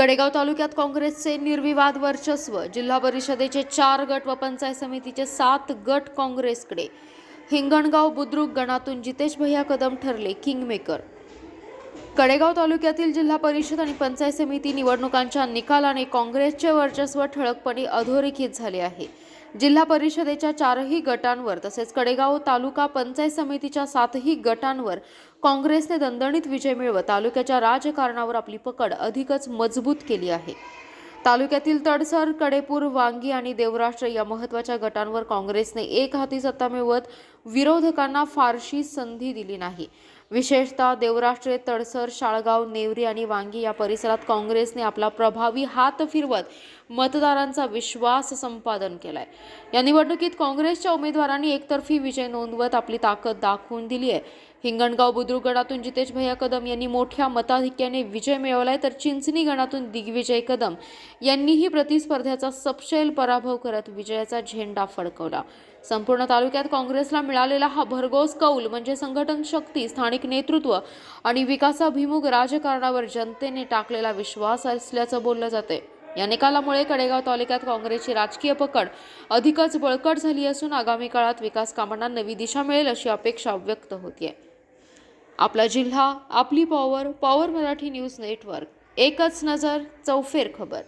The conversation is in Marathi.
कडेगाव तालुक्यात काँग्रेसचे निर्विवाद वर्चस्व जिल्हा परिषदेचे चार गट व पंचायत समितीचे सात गट काँग्रेसकडे. हिंगणगाव बुद्रुक गणातून जितेश भैया कदम ठरले किंगमेकर. कडेगाव तालुक्यातील जिल्हा परिषद आणि पंचायत समिती निवडणुकांच्या निकालाने काँग्रेसचे वर्चस्व ठळकपणे अधोरेखित झाले आहे. जिल्हा परिषदेच्या चारही गटांवर तसेच कडेगाव तालुका पंचायत समितीच्या सातही गटांवर काँग्रेसने दणदणीत विजय मिळवत तालुक्याच्या राजकारणावर आपली पकड अधिकच मजबूत केली आहे. तालुक्यातील तडसर कडेपूर वांगी आणि देवराष्ट्र या महत्त्वाच्या गटांवर काँग्रेसने एक हाती सत्ता मिळवत विरोधकांना फारशी संधी दिली नाही. विशेषतः देवराष्ट्रे तडसर शाळगाव नेवरी आणि वांगी या परिसरात काँग्रेसने आपला प्रभावी हात फिरवत मतदारांचा विश्वास संपादन केलाय. या निवडणुकीत काँग्रेसच्या उमेदवारांनी एकतर्फी विजय नोंदवत आपली ताकद दाखवून दिली आहे. हिंगणगाव बुद्रुक गणातून जितेश भैया कदम यांनी मोठ्या मताधिक्याने विजय मिळवलाय तर चिंचणी गणातून दिग्विजय कदम यांनीही प्रतिस्पर्ध्याचा सपशेल पराभव करत विजयाचा झेंडा फडकवला. संपूर्ण तालुक्यात काँग्रेसला मिळालेला हा भरघोस कौल म्हणजे संघटन शक्ती स्थानिक नेतृत्व आणि विकासाभिमुख राजकारणावर जनतेने टाकलेला विश्वास असल्याचं बोललं जाते या निकालामुळे कडेगाव तालुक्यात काँग्रेसची राजकीय पकड अधिकच बळकट झाली असून आगामी काळात विकास कामांना नवी दिशा मिळेल अशी अपेक्षा व्यक्त होतीये. आपला जिल्हा आपली power power Marathi news network एकच नजर चौफेर खबर.